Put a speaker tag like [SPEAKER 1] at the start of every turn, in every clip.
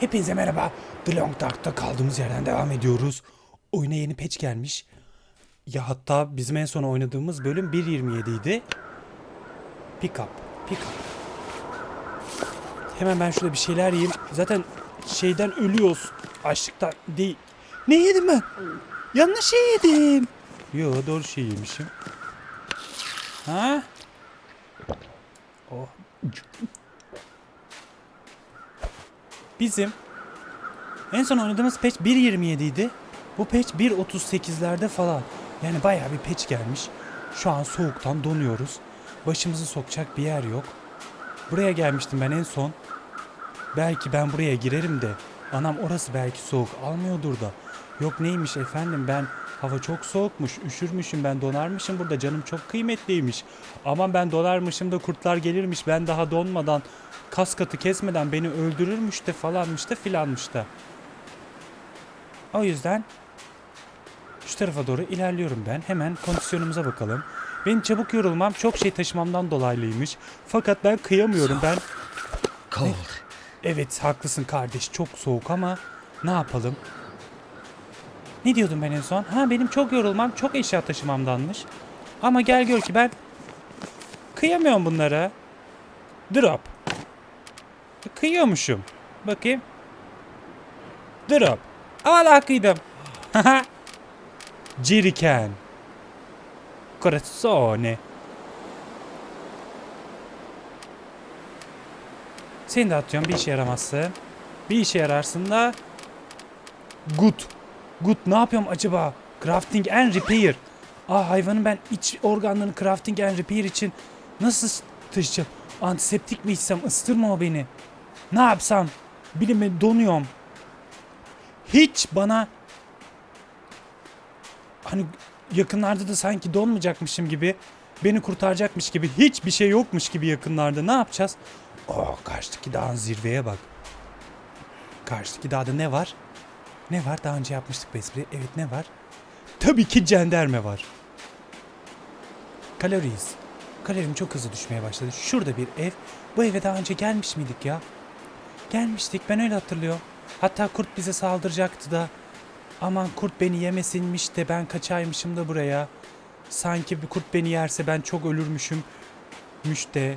[SPEAKER 1] Hepinize merhaba. The Long Dark'ta kaldığımız yerden devam ediyoruz. Oyuna yeni patch gelmiş. Ya hatta bizim en son oynadığımız bölüm 1.27 idi. Pick up, pick up. Hemen ben şurada bir şeyler yiyeyim. Zaten şeyden ölüyoruz. Açlıktan değil. Ne yedim ben? Yanlış şey yedim. Yo doğru şey yemişim. Ha? Oh. Bizim en son oynadığımız patch 1.27 idi. Bu patch 1.38'lerde falan. Yani bayağı bir patch gelmiş. Şu an soğuktan donuyoruz. Başımızı sokacak bir yer yok. Buraya gelmiştim ben en son. Belki ben buraya girerim de anam orası belki soğuk almıyordur da. Yok neymiş efendim ben hava çok soğukmuş üşürmüşüm ben donarmışım burada canım çok kıymetliymiş. Aman ben donarmışım da kurtlar gelirmiş ben daha donmadan kas katı kesmeden beni öldürürmüş de falanmış da filanmış da. O yüzden şu tarafa doğru ilerliyorum ben. Hemen kondisyonumuza bakalım. Benim çabuk yorulmam çok şey taşımamdan dolaylıymış. Fakat ben kıyamıyorum. Ben
[SPEAKER 2] Cold.
[SPEAKER 1] evet haklısın kardeş çok soğuk ama ne yapalım? Ne diyordum ben en son? Ha benim çok yorulmam çok eşya taşımamdanmış. Ama gel gör ki ben kıyamıyorum bunlara. Drop. Kıyıyormuşum. Bakayım. Drop. Valla kıydım. Jerrycan. Corazzone. Seni de atıyorum bir işe yaramazsın. Bir işe yararsın da. Good. Good ne yapıyorum acaba? Crafting and repair. Aa hayvanın ben iç organlarını crafting and repair için nasıl taşıyacağım? Antiseptik mi içsem ıstırma o beni. Ne yapsam? Bilime donuyorum. Hiç bana hani yakınlarda da sanki donmayacakmışım gibi beni kurtaracakmış gibi hiçbir şey yokmuş gibi yakınlarda ne yapacağız? Oo karşıdaki dağın zirveye bak. Karşıdaki dağda ne var? Ne var? Daha önce yapmıştık bu espri. Evet ne var? Tabii ki cenderme var. Kaloriyiz. Kalorim çok hızlı düşmeye başladı. Şurada bir ev. Bu eve daha önce gelmiş miydik ya? Gelmiştik ben öyle hatırlıyorum. Hatta kurt bize saldıracaktı da. Aman kurt beni yemesinmiş de ben kaçaymışım da buraya. Sanki bir kurt beni yerse ben çok ölürmüşüm. Müş de.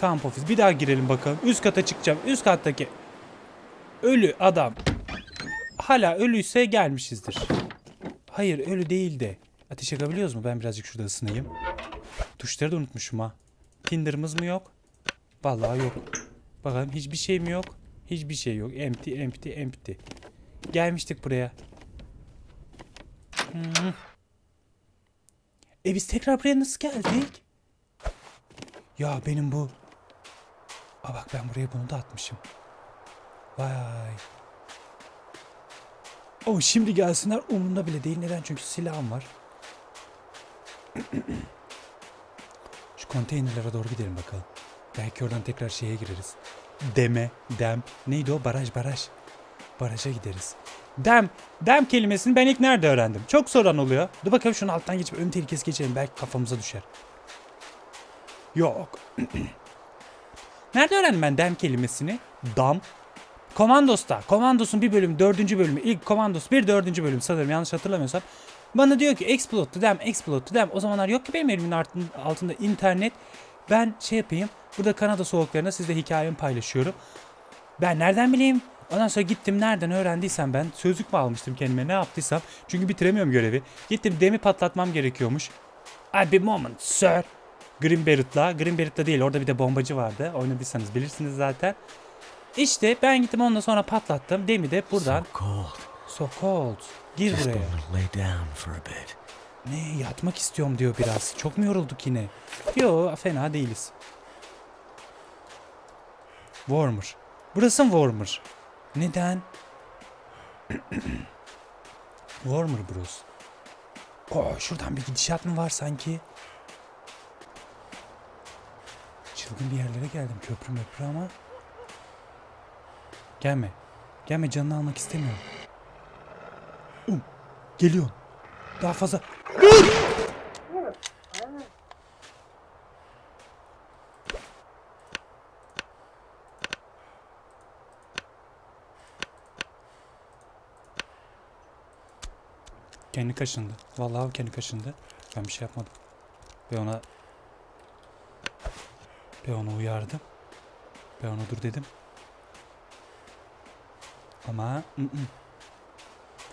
[SPEAKER 1] Kamp ofis. Bir daha girelim bakalım. Üst kata çıkacağım. Üst kattaki ölü adam. Hala ölüyse gelmişizdir. Hayır ölü değil de. Ateş yakabiliyoruz mu? Ben birazcık şurada ısınayım. Tuşları da unutmuşum ha. Tinder'ımız mı yok? Vallahi yok. Bakalım hiçbir şey mi yok? Hiçbir şey yok. Empty, empty, empty. Gelmiştik buraya. Hmm. E biz tekrar buraya nasıl geldik? Ya benim bu... Aa bak ben buraya bunu da atmışım. Vay. O şimdi gelsinler umurumda bile değil. Neden? Çünkü silahım var. Şu konteynerlere doğru gidelim bakalım. Belki oradan tekrar şeye gireriz. Deme, dem. Neydi o? Baraj, baraj. Baraja gideriz. Dem. Dem kelimesini ben ilk nerede öğrendim? Çok soran oluyor. Dur bakalım şunu alttan geçip ön tehlikesi geçelim. Belki kafamıza düşer. Yok. nerede öğrendim ben dem kelimesini? Dam. Komandos'ta. Komandos'un bir bölüm, dördüncü bölümü. ilk Komandos bir dördüncü bölüm sanırım yanlış hatırlamıyorsam. Bana diyor ki explode to them, explode to them. O zamanlar yok ki benim elimin altın- altında internet. Ben şey yapayım. Burada Kanada soğuklarında sizle hikayemi paylaşıyorum. Ben nereden bileyim? Ondan sonra gittim nereden öğrendiysem ben sözlük mü almıştım kendime ne yaptıysam. Çünkü bitiremiyorum görevi. Gittim demi patlatmam gerekiyormuş. Ay bir moment sir. Green Barrett'la. Green Barrett'la değil orada bir de bombacı vardı. Oynadıysanız bilirsiniz zaten. İşte ben gittim ondan sonra patlattım. Demi de buradan.
[SPEAKER 2] So cold.
[SPEAKER 1] So cold. Gir buraya. Ne yatmak istiyorum diyor biraz. Çok mu yorulduk yine? Yo fena değiliz. Warmer. Burası mı Warmer? Neden? Warmer Bros. Oo, şuradan bir gidişat mı var sanki? Çılgın bir yerlere geldim köprü möprü ama. Gelme. Gelme canını almak istemiyorum. Um, geliyorsun. Daha fazla. Dur. Kendi kaşındı. Vallahi kendi kaşındı. Ben bir şey yapmadım. Ve ona ve onu uyardım. Ve ona dur dedim. Ama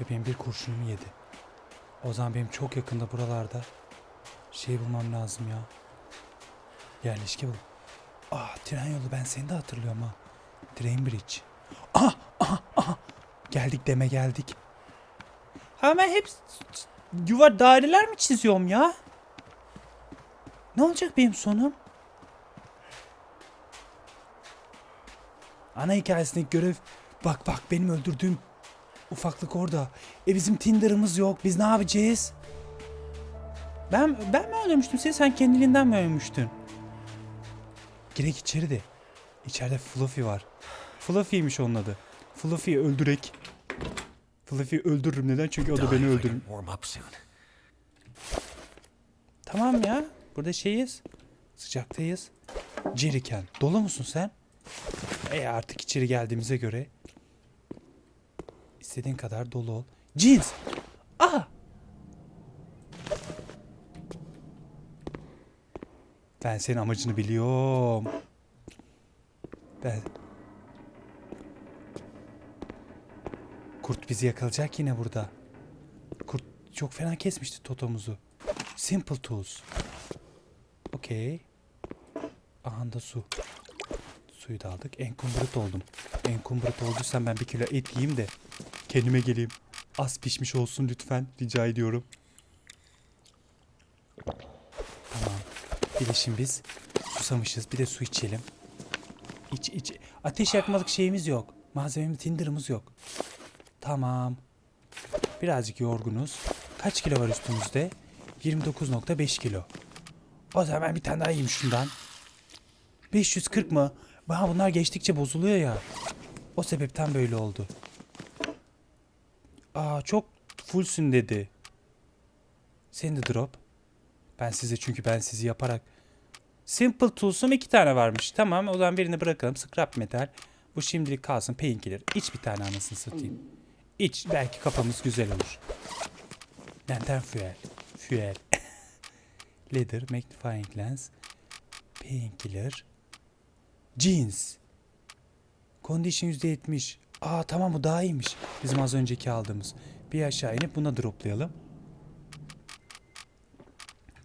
[SPEAKER 1] ve benim bir kurşunumu yedi. O zaman benim çok yakında buralarda şey bulmam lazım ya. Yerleşke bul. Aa tren yolu ben seni de hatırlıyorum ha. Train Bridge. Aha aha aha. Geldik deme geldik. Ha ben hep yuvar daireler mi çiziyorum ya? Ne olacak benim sonum? Ana hikayesindeki görev bak bak benim öldürdüğüm ufaklık orada. E bizim Tinder'ımız yok. Biz ne yapacağız? Ben ben mi öldürmüştüm seni? Sen kendiliğinden mi ölmüştün? Girek içeri de. İçeride Fluffy var. Fluffy'ymiş onun adı. Fluffy'yi öldürek. Fluffy'yi öldürürüm. Neden? Çünkü o da beni öldürür. Tamam ya. Burada şeyiz. Sıcaktayız. Jerryken. Dolu musun sen? E artık içeri geldiğimize göre. İstediğin kadar dolu ol. Jeans. Aa. Ben senin amacını biliyorum. Ben... Kurt bizi yakalayacak yine burada. Kurt çok fena kesmişti totomuzu. Simple Tools. Okey. Aha da su. Suyu da aldık. Encumbered oldum. Encumbered olduysam ben bir kilo et yiyeyim de kendime geleyim. Az pişmiş olsun lütfen. Rica ediyorum. Tamam. Bir de şimdi biz susamışız. Bir de su içelim. İç iç. Ateş yakmalık şeyimiz yok. Malzememiz tinder'ımız yok. Tamam. Birazcık yorgunuz. Kaç kilo var üstümüzde? 29.5 kilo. O zaman bir tane daha yiyeyim şundan. 540 mı? Bana bunlar geçtikçe bozuluyor ya. O sebepten böyle oldu. Aa çok fullsün dedi. Sen de drop. Ben size çünkü ben sizi yaparak. Simple Tools'um iki tane varmış. Tamam o zaman birini bırakalım. Scrap metal. Bu şimdilik kalsın. Painkiller. İç bir tane anasını satayım. İç. Belki kafamız güzel olur. Lantern fuel. Fuel. Leather, magnifying lens, painkiller, jeans. Condition %70. Aa tamam bu daha iyiymiş. Bizim az önceki aldığımız. Bir aşağı inip buna droplayalım.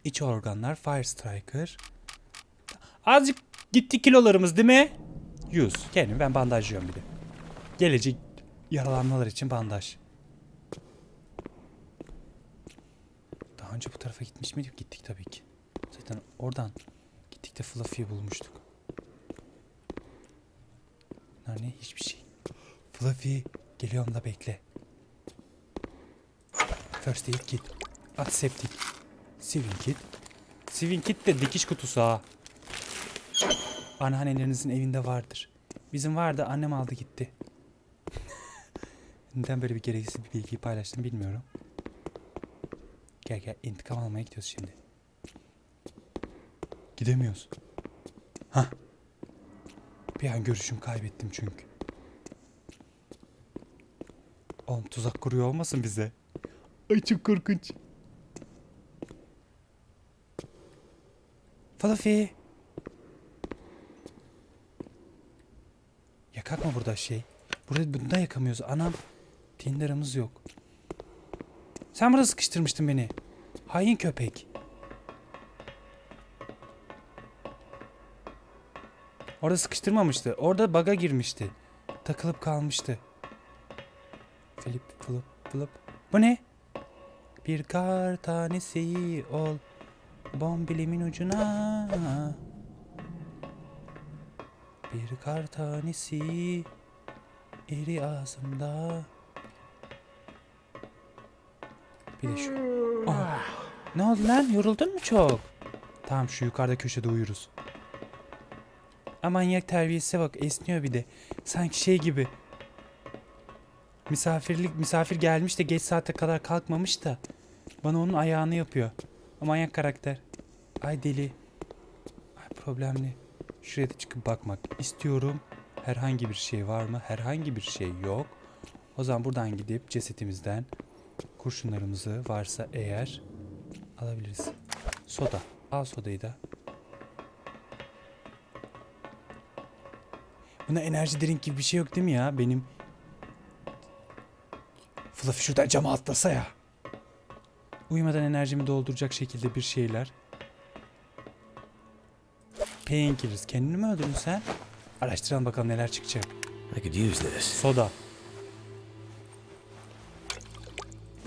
[SPEAKER 1] İç organlar, Fire Striker. Azıcık gitti kilolarımız değil mi? 100. Kendim ben bandajlıyorum bir de. Gelecek yaralanmalar için bandaj. Daha önce bu tarafa gitmiş miydik? Gittik tabii ki. Zaten oradan gittik de Fluffy'yi bulmuştuk. Bunlar? Hiçbir şey. Fluffy geliyorum da bekle. First aid kit. Antiseptik. Sewing kit. Sewing kit de dikiş kutusu ha. Anneannelerinizin evinde vardır. Bizim vardı annem aldı gitti. Neden böyle bir gereksiz bir bilgiyi paylaştım bilmiyorum. Gel gel intikam almaya gidiyoruz şimdi. Gidemiyoruz. Ha. Bir an görüşüm kaybettim çünkü. Oğlum tuzak kuruyor olmasın bize? Ay çok korkunç. Fluffy. Yakak mı burada şey? Burada bunda yakamıyoruz. Anam. Tinder'ımız yok. Sen burada sıkıştırmıştın beni. Hain köpek. Orada sıkıştırmamıştı. Orada baga girmişti. Takılıp kalmıştı. Flip flip flip. Bu ne? Bir kar tanesi ol. Bombilimin ucuna. Bir kar tanesi eri ağzımda. Bir de şu. Aa, ne oldu lan? Yoruldun mu çok? Tamam şu yukarıda köşede uyuruz. Aman manyak terbiyesize bak esniyor bir de. Sanki şey gibi. Misafirlik misafir gelmiş de geç saate kadar kalkmamış da bana onun ayağını yapıyor. O manyak karakter. Ay deli. Ay problemli. Şuraya da çıkıp bakmak istiyorum. Herhangi bir şey var mı? Herhangi bir şey yok. O zaman buradan gidip cesetimizden Kurşunlarımızı varsa eğer alabiliriz. Soda. Al sodayı da. Buna enerji drink gibi bir şey yok değil mi ya? Benim Fluffy şuradan cama atlasa ya. Uyumadan enerjimi dolduracak şekilde bir şeyler. Painkillers. Kendini mi öldürdün sen? Araştıralım bakalım neler çıkacak.
[SPEAKER 2] I could use this.
[SPEAKER 1] Soda.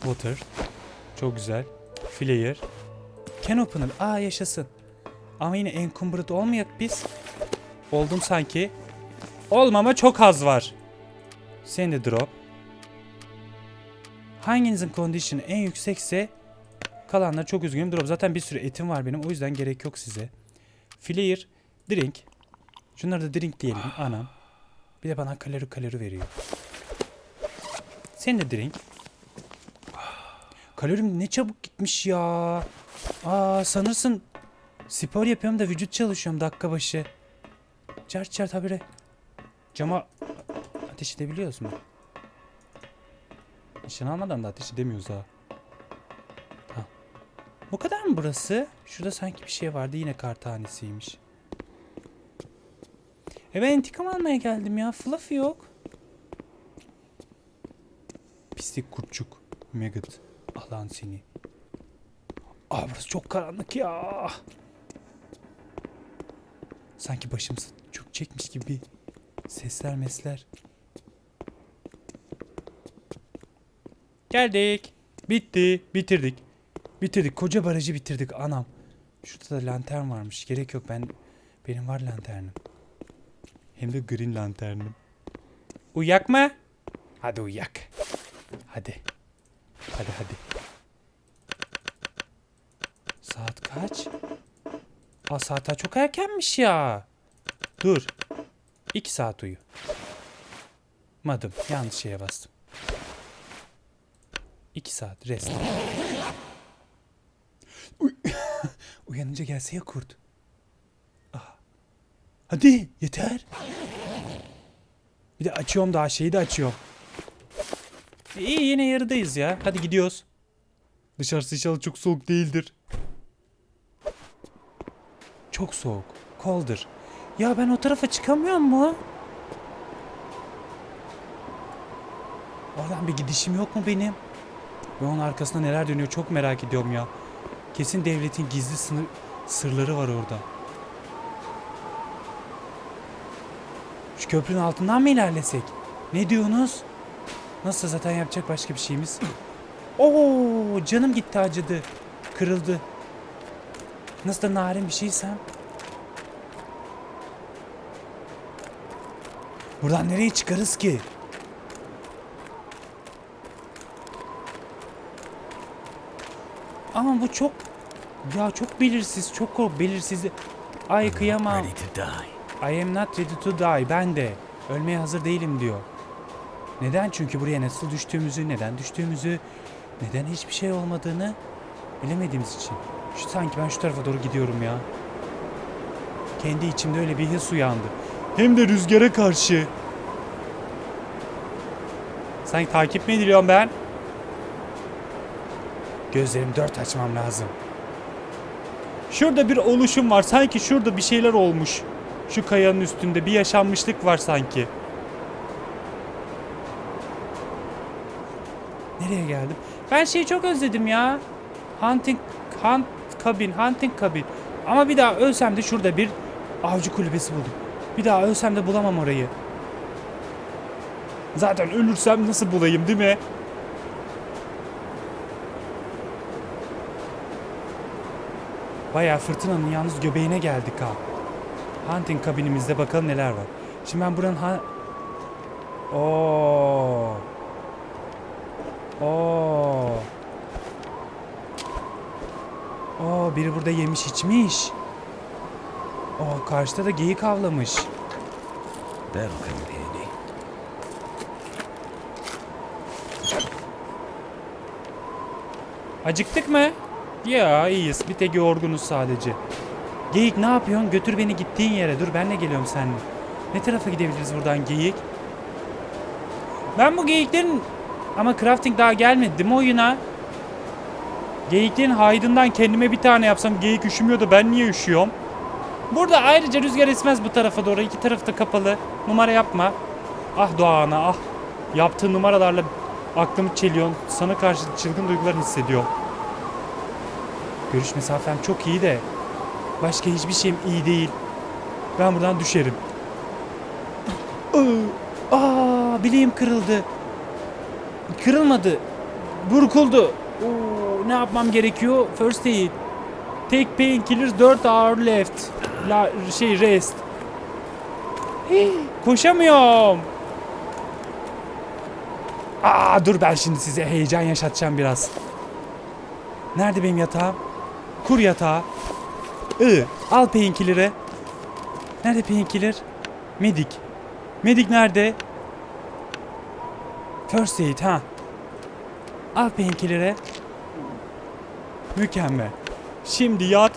[SPEAKER 1] Water. Çok güzel. Flare. Can opener. Aa yaşasın. Ama yine encumbered olmayak biz. Oldum sanki. Olmama çok az var. Sen de drop. Hanginizin condition en yüksekse kalanlar çok üzgünüm drop. Zaten bir sürü etim var benim o yüzden gerek yok size. Flare. Drink. Şunları da drink diyelim anam. Bir de bana kalori kalori veriyor. Sen de drink. Kalorim ne çabuk gitmiş ya. Aa sanırsın spor yapıyorum da vücut çalışıyorum dakika başı. Çart çart habire. Cama ateş edebiliyoruz mu? Nişan almadan da ateş edemiyoruz ha. Ha. Bu kadar mı burası? Şurada sanki bir şey vardı yine kar tanesiymiş. E ben intikam almaya geldim ya. Fluffy yok. Pislik kurtçuk. Maggot. Alan seni. Aa burası çok karanlık ya. Sanki başım s- çok çekmiş gibi. Sesler mesler. Geldik. Bitti. Bitirdik. Bitirdik. Koca barajı bitirdik anam. Şurada da lantern varmış. Gerek yok ben benim var lanternim. Hem de green lanternim. Uyak mı? Hadi uyak. Hadi. Hadi hadi. Saat kaç? Aa saat daha çok erkenmiş ya. Dur. İki saat uyu. Madım. Yanlış şeye bastım. İki saat rest. Uy- Uyanınca gelse ya kurt. Ah. Hadi yeter. Bir de açıyorum daha şeyi de açıyorum. İyi yine yarıdayız ya. Hadi gidiyoruz. Dışarısı inşallah çok soğuk değildir. Çok soğuk. Colder. Ya ben o tarafa çıkamıyor mu? Oradan bir gidişim yok mu benim? Ve onun arkasında neler dönüyor çok merak ediyorum ya. Kesin devletin gizli sınır, sırları var orada. Şu köprünün altından mı ilerlesek? Ne diyorsunuz? Nasıl zaten yapacak başka bir şeyimiz? Oo, canım gitti acıdı. Kırıldı. Nasıl da narin bir şeysem. Buradan nereye çıkarız ki? Ama bu çok ya çok belirsiz, çok belirsiz. Ay kıyamam. I am not ready to die. Ben de. Ölmeye hazır değilim diyor. Neden? Çünkü buraya nasıl düştüğümüzü, neden düştüğümüzü, neden hiçbir şey olmadığını bilemediğimiz için. Şu, sanki ben şu tarafa doğru gidiyorum ya. Kendi içimde öyle bir his uyandı. Hem de rüzgara karşı. Sanki takip mi ediliyorum ben? Gözlerimi dört açmam lazım. Şurada bir oluşum var. Sanki şurada bir şeyler olmuş. Şu kayanın üstünde bir yaşanmışlık var sanki. Nereye geldim? Ben şeyi çok özledim ya. Hunting hunt cabin, hunting cabin. Ama bir daha ölsem de şurada bir avcı kulübesi buldum. Bir daha ölsem de bulamam orayı. Zaten ölürsem nasıl bulayım değil mi? Bayağı fırtınanın yalnız göbeğine geldik ha. Hunting kabinimizde bakalım neler var. Şimdi ben buranın ha... Oo. Oo. Oo biri burada yemiş içmiş. Oo karşıda da geyik avlamış.
[SPEAKER 2] That'll come in handy.
[SPEAKER 1] Acıktık mı? Ya iyiyiz. Bir tek yorgunuz sadece. Geyik ne yapıyorsun? Götür beni gittiğin yere. Dur ben de geliyorum seninle. Ne tarafa gidebiliriz buradan geyik? Ben bu geyiklerin Ama crafting daha gelmedi değil mi oyuna? Geyiklerin haydından kendime bir tane yapsam geyik üşümüyor da ben niye üşüyorum? Burada ayrıca rüzgar esmez bu tarafa doğru. İki tarafı da kapalı. Numara yapma. Ah Doğan'a ah. Yaptığın numaralarla aklımı çeliyorsun. Sana karşı çılgın duygular hissediyorum. Görüş mesafem çok iyi de başka hiçbir şeyim iyi değil. Ben buradan düşerim. Aa, bileğim kırıldı. Kırılmadı. Burkuldu. Oo, ne yapmam gerekiyor? First aid. Take painkillers 4 hour left. La, şey rest. Koşamıyorum. Aa dur ben şimdi size heyecan yaşatacağım biraz. Nerede benim yatağım? Kur yatağı. I. Al painkiller'ı. Nerede painkiller? Medik. Medik nerede? First aid ha. Al painkiller'ı. Mükemmel. Şimdi yat.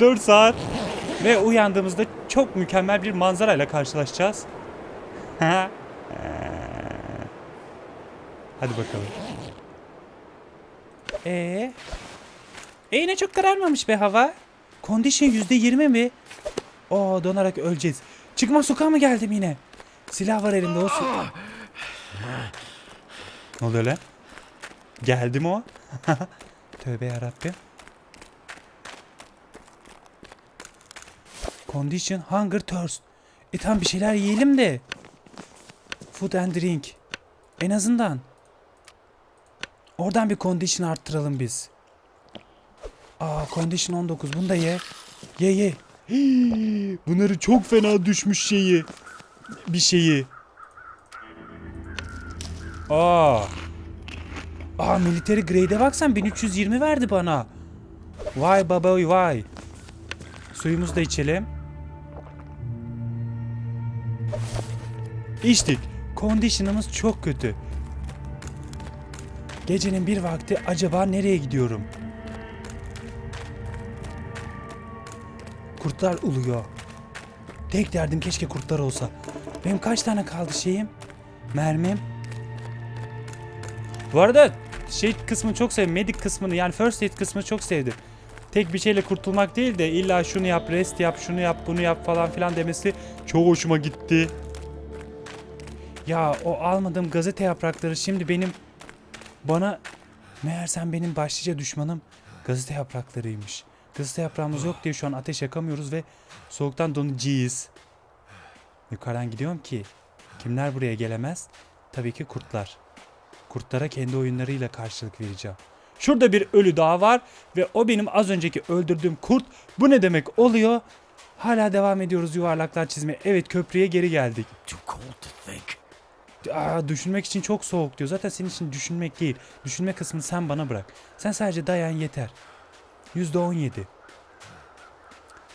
[SPEAKER 1] 4 saat. Ve uyandığımızda çok mükemmel bir manzarayla karşılaşacağız. Ha. Hadi bakalım. Ee? E yine çok kararmamış be hava. Condition %20 mi? Oo donarak öleceğiz. Çıkma sokağa mı geldim yine? Silah var elimde olsun. ne oluyor lan? Geldi o? Tövbe yarabbim. Condition, hunger, thirst. E tam bir şeyler yiyelim de. Food and drink. En azından. Oradan bir condition arttıralım biz. Aa condition 19. Bunu da ye. Ye ye. Bunları çok fena düşmüş şeyi. Bir şeyi. Aa. Aa military grade'e baksan 1320 verdi bana. Vay baba vay. Suyumuzu da içelim. İçtik. Condition'ımız çok kötü. Gecenin bir vakti acaba nereye gidiyorum? Kurtlar uluyor. Tek derdim keşke kurtlar olsa. Benim kaç tane kaldı şeyim? Mermim. Bu arada şey kısmını çok sevdim. Medik kısmını yani first aid kısmını çok sevdim. Tek bir şeyle kurtulmak değil de illa şunu yap, rest yap, şunu yap, bunu yap falan filan demesi çok hoşuma gitti. Ya o almadığım gazete yaprakları şimdi benim bana meğersem benim başlıca düşmanım gazete yapraklarıymış. Gazete yaprağımız yok diye şu an ateş yakamıyoruz ve soğuktan donacağız. Yukarıdan gidiyorum ki kimler buraya gelemez? Tabii ki kurtlar. Kurtlara kendi oyunlarıyla karşılık vereceğim. Şurada bir ölü daha var ve o benim az önceki öldürdüğüm kurt. Bu ne demek oluyor? Hala devam ediyoruz yuvarlaklar çizmeye. Evet köprüye geri geldik.
[SPEAKER 2] Too cold to think.
[SPEAKER 1] Aa, düşünmek için çok soğuk diyor. Zaten senin için düşünmek değil. Düşünme kısmını sen bana bırak. Sen sadece dayan yeter. %17.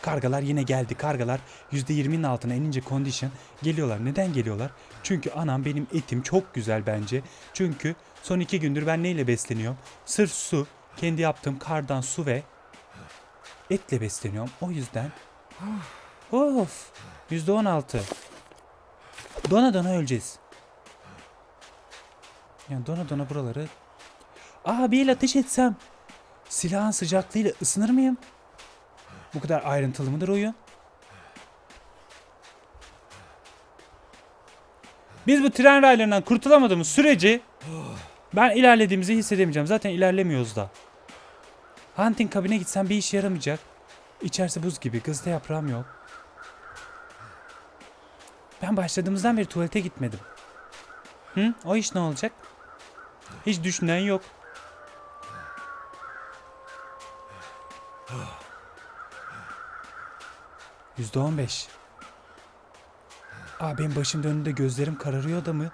[SPEAKER 1] Kargalar yine geldi. Kargalar %20'nin altına inince condition geliyorlar. Neden geliyorlar? Çünkü anam benim etim çok güzel bence. Çünkü son iki gündür ben neyle besleniyorum? Sırf su. Kendi yaptığım kardan su ve etle besleniyorum. O yüzden Of. %16. Dona dona öleceğiz. Yani dona dona buraları... Aa bir el ateş etsem. Silahın sıcaklığıyla ısınır mıyım? Bu kadar ayrıntılı mıdır oyun? Biz bu tren raylarından kurtulamadığımız sürece ben ilerlediğimizi hissedemeyeceğim. Zaten ilerlemiyoruz da. Hunting kabine gitsem bir işe yaramayacak. İçerisi buz gibi. Gazete yaprağım yok. Ben başladığımızdan beri tuvalete gitmedim. Hı? O iş ne olacak? Hiç düşünen yok. Yüzde on beş. Aa benim başımın önünde gözlerim kararıyor da mı?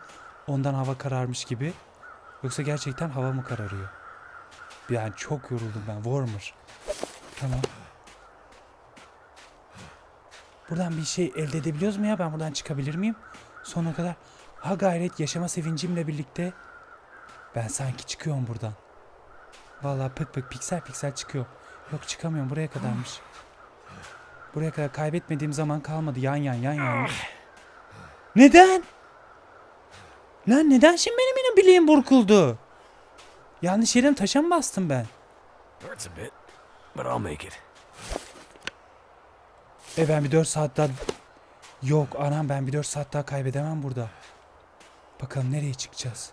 [SPEAKER 1] Ondan hava kararmış gibi. Yoksa gerçekten hava mı kararıyor? Yani çok yoruldum ben. Warmer. Tamam. Buradan bir şey elde edebiliyoruz mu ya? Ben buradan çıkabilir miyim? Sonuna kadar. Ha gayret yaşama sevincimle birlikte. Ben sanki çıkıyorum buradan. Vallahi pık pık piksel piksel çıkıyor. Yok çıkamıyorum buraya kadarmış. Buraya kadar kaybetmediğim zaman kalmadı. Yan yan yan yan. Neden? Lan neden şimdi benim yine bileğim burkuldu? Yanlış yerim taşa mı bastım ben?
[SPEAKER 2] Hurts a bit, but I'll make it.
[SPEAKER 1] E ben bir 4 saat daha... Yok anam ben bir 4 saat daha kaybedemem burada. Bakalım nereye çıkacağız?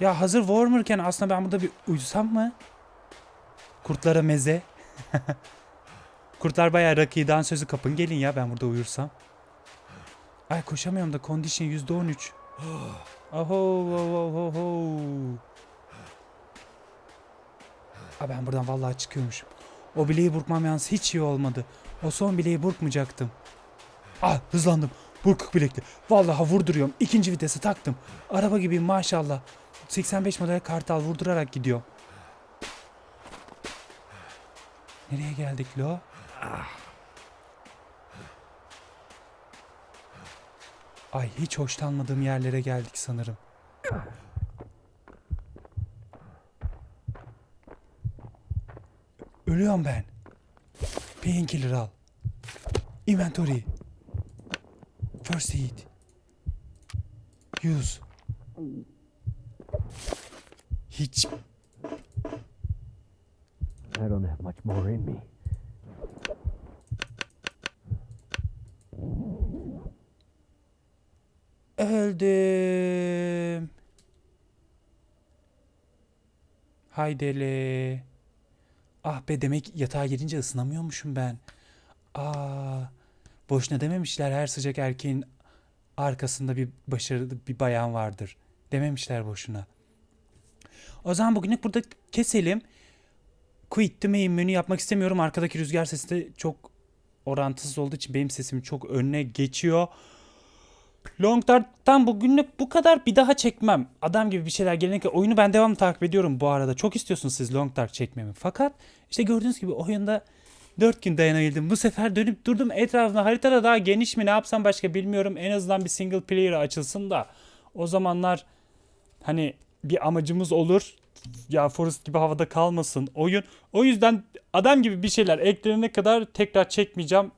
[SPEAKER 1] Ya hazır warmerken aslında ben burada bir uyusam mı? Kurtlara meze. Kurtlar bayağı rakıyı sözü kapın gelin ya ben burada uyursam. Ay koşamıyorum da condition yüzde on üç. Oho oho oho. Aa, ben buradan vallahi çıkıyormuşum. O bileği burkmam yalnız hiç iyi olmadı. O son bileği burkmayacaktım. Ah hızlandım. Burkuk bilekli. Vallahi vurduruyorum. İkinci vitesi taktım. Araba gibi maşallah. 85 model kartal vurdurarak gidiyor. Nereye geldik lo? Ay hiç hoşlanmadığım yerlere geldik sanırım. Ölüyorum ben. Painkiller al. Inventory. First aid. Use. Hiç
[SPEAKER 2] I don't have much more in me.
[SPEAKER 1] öldüm. Haydele. Ah be demek yatağa girince ısınamıyormuşum ben. Aa, boşuna dememişler her sıcak erkeğin arkasında bir başarılı bir bayan vardır. Dememişler boşuna. O zaman bugünlük burada keselim. Quit the menü yapmak istemiyorum. Arkadaki rüzgar sesi de çok orantısız olduğu için benim sesim çok önüne geçiyor. Long Dark'tan bugünlük bu kadar bir daha çekmem. Adam gibi bir şeyler gelene kadar oyunu ben devamlı takip ediyorum bu arada. Çok istiyorsunuz siz Long Dark çekmemi. Fakat işte gördüğünüz gibi oyunda 4 gün dayanabildim. Bu sefer dönüp durdum etrafında haritada daha geniş mi ne yapsam başka bilmiyorum. En azından bir single player açılsın da o zamanlar hani bir amacımız olur. Ya Forest gibi havada kalmasın oyun. O yüzden adam gibi bir şeyler eklenene kadar tekrar çekmeyeceğim.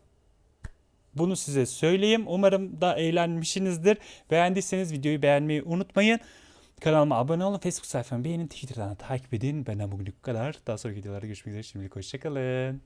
[SPEAKER 1] Bunu size söyleyeyim. Umarım da eğlenmişsinizdir. Beğendiyseniz videoyu beğenmeyi unutmayın. Kanalıma abone olun. Facebook sayfamı beğenin. Twitter'dan da takip edin. Benden bugünlük bu kadar. Daha sonraki videolarda görüşmek üzere. Şimdilik hoşçakalın.